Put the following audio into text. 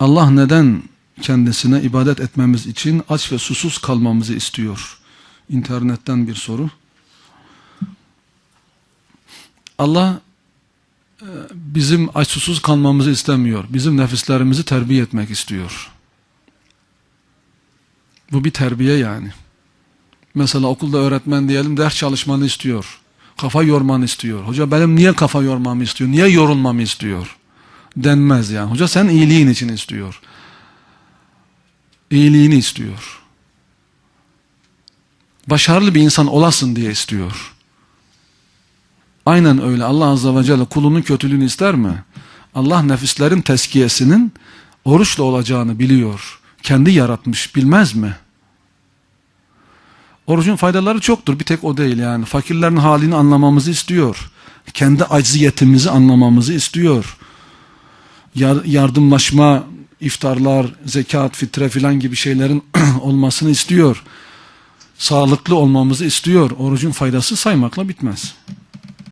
Allah neden kendisine ibadet etmemiz için aç ve susuz kalmamızı istiyor? İnternetten bir soru. Allah e, bizim aç susuz kalmamızı istemiyor. Bizim nefislerimizi terbiye etmek istiyor. Bu bir terbiye yani. Mesela okulda öğretmen diyelim ders çalışmanı istiyor. Kafa yormanı istiyor. Hoca benim niye kafa yormamı istiyor? Niye yorulmamı istiyor? Denmez yani. Hoca sen iyiliğin için istiyor. İyiliğini istiyor. Başarılı bir insan olasın diye istiyor. Aynen öyle. Allah Azze ve Celle kulunun kötülüğünü ister mi? Allah nefislerin teskiyesinin oruçla olacağını biliyor. Kendi yaratmış bilmez mi? Orucun faydaları çoktur. Bir tek o değil yani. Fakirlerin halini anlamamızı istiyor. Kendi acziyetimizi anlamamızı istiyor. Yar- yardımlaşma, iftarlar, zekat, fitre filan gibi şeylerin olmasını istiyor. Sağlıklı olmamızı istiyor. Orucun faydası saymakla bitmez.